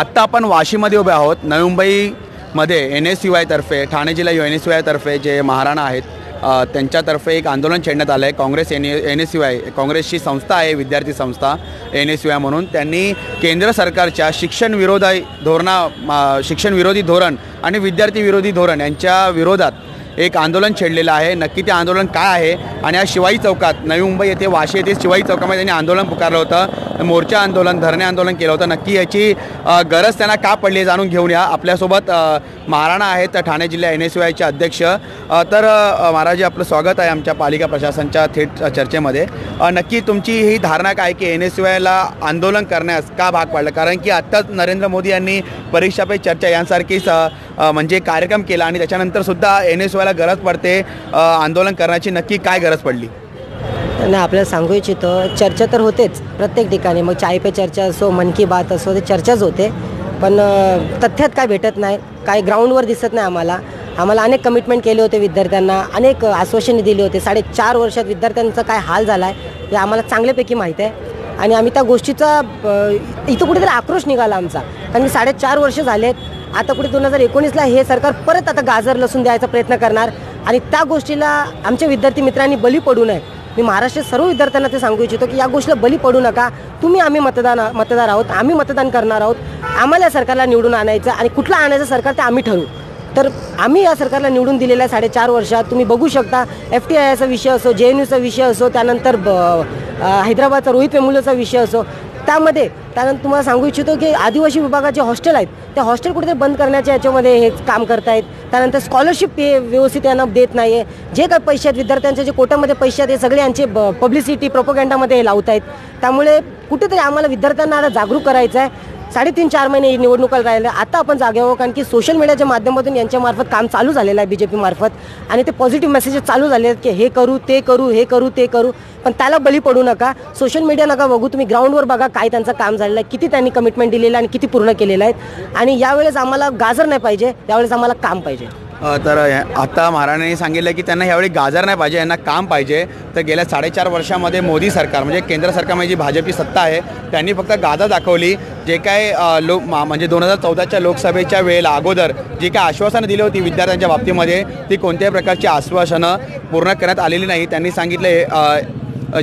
आत्ता आपण वाशीमध्ये उभे आहोत. नवी मुंबईमध्ये एन एस यू आयतर्फे ठाणे जिल्हा यू एन एस यू आयतर्फे जे महाराणा आहेत त्यांच्यातर्फे एक आंदोलन छेडण्यात आलं आहे Congress N N S U I काँग्रेसची संस्था आहे विद्यार्थी संस्था एन एस यू आय म्हणून. त्यांनी केंद्र सरकारच्या शिक्षण विरोधी धोरणा शिक्षण विरोधी धोरण आणि विद्यार्थी विरोधी धोरण यांच्या विरोधात एक आंदोलन छेडलेलं आहे. नक्की ते आंदोलन काय आहे? आणि आज शिवाई चौकात नवी मुंबई येथे वाशी येथे शिवाई चौकामध्ये त्यांनी आंदोलन पुकारलं होतं. मोर्चा आंदोलन धरणे आंदोलन केलं होतं. नक्की याची गरज त्यांना का पडली जाणून घेऊन या. आपल्यासोबत महाराणा आहेत ठाणे जिल्हा एन एस यू आयचे अध्यक्ष. तर महाराज आपलं स्वागत आहे आमच्या पालिका प्रशासनच्या थेट चर्चेमध्ये. नक्की तुमची ही धारणा काय की एन एस यू आयला आंदोलन करण्यास का भाग पाडलं? कारण की आत्ताच नरेंद्र मोदी यांनी परीक्षा पे चर्चा यांसारखी म्हणजे कार्यक्रम केला आणि त्याच्यानंतर सुद्धा एन एस वायला गरज पडते आंदोलन करण्याची नक्की काय गरज पडली? नाही आपल्याला सांगू इच्छितो चर्चा तर होतेच प्रत्येक ठिकाणी. मग चाय पे चर्चा असो मन की बात असो ते चर्चाच होते. पण तथ्यात काय भेटत नाही काय ग्राउंडवर दिसत नाही आम्हाला. आम्हाला अनेक कमिटमेंट केले होते विद्यार्थ्यांना अनेक आश्वासने दिली होते. साडेचार वर्षात विद्यार्थ्यांचा काय हाल झाला आहे हे आम्हाला चांगल्यापैकी माहीत आहे. आणि आम्ही त्या गोष्टीचा इथं कुठेतरी आक्रोश निघाला आमचा. कारण की साडेचार वर्ष झालेत आता कुठे दोन हजार एकोणीसला हे सरकार परत आता गाजर लसून द्यायचा प्रयत्न करणार. आणि त्या गोष्टीला आमच्या विद्यार्थी मित्रांनी बली पडू नये. मी महाराष्ट्रात सर्व विद्यार्थ्यांना ते सांगू इच्छितो की या गोष्टीला बली पडू नका. तुम्ही आम्ही मतदान मतदार आहोत. आम्ही मतदान करणार आहोत. आम्हाला सरकारला निवडून आणायचं आणि कुठलं आणायचं सरकार ते आम्ही ठरवू. तर आम्ही या सरकारला निवडून दिलेल्या साडेचार वर्षात. तुम्ही बघू शकता एफ टी आयचा विषय असो जे एन यूचा विषय असो त्यानंतर ब हैदराबादचा रोहित वेमुलेचा विषय असो. त्यामध्ये त्यानंतर तुम्हाला सांगू इच्छितो की आदिवासी विभागाचे हॉस्टेल आहेत त्या हॉस्टेल कुठेतरी बंद करण्याच्या याच्यामध्ये हे काम करतायत. त्यानंतर स्कॉलरशिप हे व्यवस्थित यांना देत नाही आहे जे काही पैसे आहेत विद्यार्थ्यांचे जे कोट्यामध्ये पैसे आहेत हे सगळे यांचे पब्लिसिटी प्रोपोगँडामध्ये हे लावत आहेत त्यामुळे कुठेतरी आम्हाला विद्यार्थ्यांना आता जागरूक करायचं आहे साडेतीन चार महिने निवडणुकाला राहिले आता आपण जागे आहोत कारण की सोशल मीडियाच्या माध्यमातून यांच्यामार्फत काम चालू झालेलं आहे बी जे पी मार्फत. आणि ते पॉझिटिव्ह मेसेजेस चालू झाले आहेत की हे करू ते करू हे करू ते करू. पण त्याला बली पडू नका. सोशल मीडिया नका बघू. तुम्ही ग्राउंडवर बघा काय त्यांचं काम झालेलं आहे किती त्यांनी कमिटमेंट दिलेलं आहे आणि किती पूर्ण केलेलं आहे. आणि यावेळेस आम्हाला गाजर नाही पाहिजे यावेळेस आम्हाला काम पाहिजे. तर आता महाराणांनी सांगितलं की त्यांना यावेळी गाजर नाही पाहिजे यांना काम पाहिजे. तर गेल्या साडेचार वर्षामध्ये मोदी सरकार म्हणजे केंद्र सरकारमध्ये जी भाजपची सत्ता आहे त्यांनी फक्त गाजर दाखवली. जे काय लोक मा- म्हणजे दोन हजार चौदाच्या लोकसभेच्या वेळेला अगोदर जी काय आश्वासनं दिली होती विद्यार्थ्यांच्या बाबतीमध्ये ती कोणत्याही प्रकारची आश्वासनं पूर्ण करण्यात आलेली नाही. त्यांनी सांगितले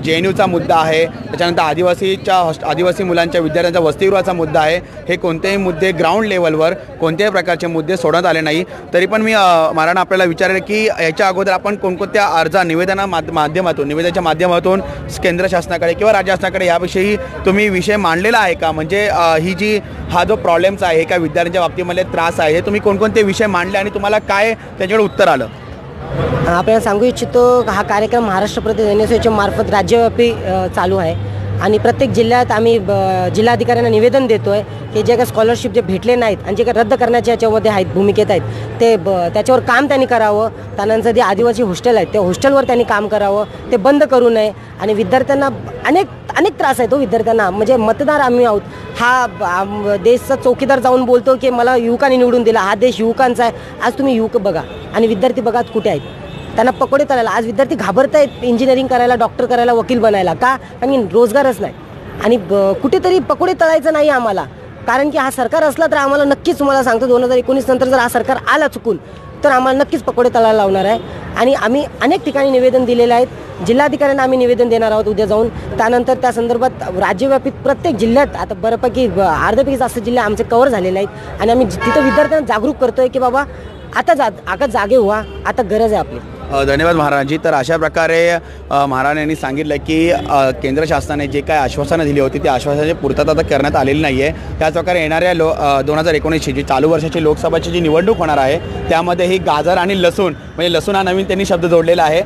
जे एन यूचा मुद्दा आहे. त्याच्यानंतर आदिवासीच्या हॉस्ट आदिवासी मुलांच्या विद्यार्थ्यांचा वसतिगृहाचा मुद्दा आहे. हे कोणतेही मुद्दे ग्राउंड लेवलवर कोणत्याही प्रकारचे मुद्दे सोडण्यात आले नाही. तरी पण मी महाराणा आपल्याला विचारेल की याच्या अगोदर आपण कोणकोणत्या अर्जा निवेदना माध्यमातून निवेदनाच्या माध्यमातून केंद्र शासनाकडे किंवा राज्य शासनाकडे याविषयी तुम्ही विषय मांडलेला आहे का? म्हणजे ही जी हा जो प्रॉब्लेम्स आहे का विद्यार्थ्यांच्या बाबतीमध्ये त्रास आहे हे तुम्ही कोणकोणते विषय मांडले आणि तुम्हाला काय त्याच्याकडे उत्तर आलं? आपल्याला सांगू इच्छितो हा कार्यक्रम महाराष्ट्र प्रदेश एन एस मार्फत राज्यव्यापी चालू आहे. आणि प्रत्येक जिल्ह्यात आम्ही ब- जिल्हाधिकाऱ्यांना निवेदन देतो आहे की जे काही स्कॉलरशिप जे भेटले नाहीत आणि जे काही रद्द करण्याच्या याच्यामध्ये आहेत भूमिकेत आहेत ते ब त्याच्यावर काम त्यांनी करावं. त्यानंतर जे आदिवासी हॉस्टेल आहेत त्या हॉस्टेलवर त्यांनी काम करावं ते बंद करू नये. आणि विद्यार्थ्यांना अनेक अनेक त्रास आहेत तो विद्यार्थ्यांना. म्हणजे मतदार आम्ही आहोत. हा देशचा चौकीदार जाऊन बोलतो की मला युवकांनी निवडून दिला. हा देश युवकांचा आहे. आज तुम्ही युवक बघा. आणि विद्यार्थी बघा कुठे आहेत. त्यांना पकोडे तळायला आज विद्यार्थी घाबरत आहेत इंजिनिअरिंग करायला डॉक्टर करायला वकील बनायला. का? कारण रोजगारच नाही. आणि कुठेतरी पकोडे तळायचं नाही आम्हाला. कारण की हा सरकार असला तर आम्हाला नक्कीच तुम्हाला सांगतो दोन हजार एकोणीस नंतर जर हा सरकार आला चुकून तर आम्हाला नक्कीच पकोडे तळायला लावणार आहे. आणि आम्ही अनेक ठिकाणी निवेदन दिलेले आहेत. जिल्हाधिकाऱ्यांना आम्ही निवेदन देणार आहोत उद्या जाऊन. त्यानंतर त्या संदर्भात राज्यव्यापी प्रत्येक जिल्ह्यात आता बऱ्यापैकी अर्धपैकी अर्ध्यापैकी जास्त जिल्हे आमचे कव्हर झालेले आहेत. आणि आम्ही तिथं विद्यार्थ्यांना जागरूक करतोय की बाबा आता जा आता जागे व्हा आता गरज आहे आपली. धन्यवाद महाराजजी. तर अशा प्रकारे अ, महाराज यांनी सांगितलं की केंद्र शासनाने जे काय आश्वासनं दिली होती त्या आश्वासनाची पूर्तता आता करण्यात आलेली नाही आहे त्याचप्रकारे येणाऱ्या लो दोन हजार एकोणीसची जी चालू वर्षाची लोकसभाची जी निवडणूक होणार आहे त्यामध्ये ही गाजर आणि लसूण म्हणजे लसूण हा नवीन त्यांनी शब्द जोडलेला आहे.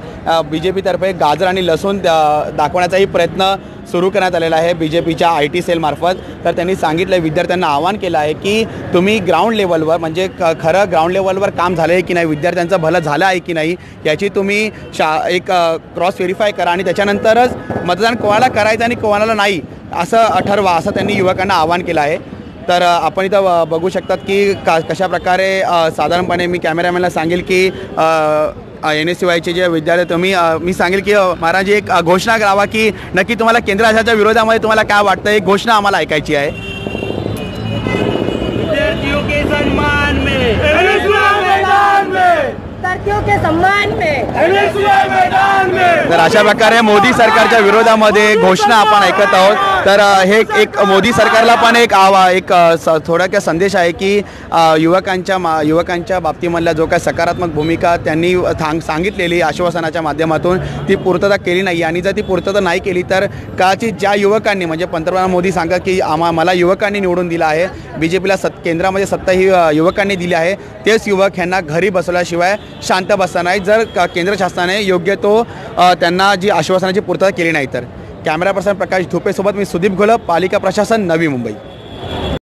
बी जे पीतर्फे गाजर आणि लसूण दाखवण्याचाही प्रयत्न सुरू करण्यात आलेला आहे बी जे पीच्या आय टी सेलमार्फत. तर त्यांनी सांगितलं विद्यार्थ्यांना आवाहन केलं आहे की तुम्ही ग्राउंड लेवलवर म्हणजे ख खरं ग्राउंड लेवलवर काम झालं आहे की नाही विद्यार्थ्यांचं भलं झालं आहे की नाही याची तुम्ही शा एक क्रॉस व्हेरीफाय करा आणि त्याच्यानंतरच मतदान कोणाला करायचं आणि कोणाला नाही असं ठरवा असं त्यांनी युवकांना आवाहन केलं आहे. तर आपण इथं बघू शकतात की का कशा प्रकारे साधारणपणे मी कॅमेरामॅनला सांगेल की एन एस सी वायचे जे विद्यार्थी तुम्ही मी सांगेल की महाराजी महाराज एक घोषणा करावा की नक्की तुम्हाला केंद्र शासनाच्या विरोधामध्ये तुम्हाला काय वाटतं एक घोषणा आम्हाला ऐकायची आहे. तर अशा प्रकारे मोदी सरकारच्या विरोधामध्ये घोषणा आपण ऐकत आहोत. तर हे एक- मोदी सरकारला पण एक आवा एक थोडक्या स- संदेश आहे की युवकांच्या मा युवकांच्या बाबतीमधला जो काय सकारात्मक भूमिका त्यांनी थांग सांगितलेली आश्वासनाच्या माध्यमातून ती पूर्तता केली नाही. आणि जर ती पूर्तता नाही केली तर कदाचित ज्या युवकांनी म्हणजे पंतप्रधान मोदी सांगा की आम्हा मला युवकांनी निवडून दिलं आहे. बी जे पीला सत् केंद्रामध्ये सत्ता ही युवकांनी दिली आहे. तेच युवक ह्यांना घरी बसवल्याशिवाय शांत बसता नाही जर केंद्र शासनाने योग्य तो त्यांना जी आश्वासनाची पूर्तता केली नाही तर. कॅमेरा पर्सन प्रकाश धुपेसोबत मी सुदीप घोलप पालिका प्रशासन नवी मुंबई.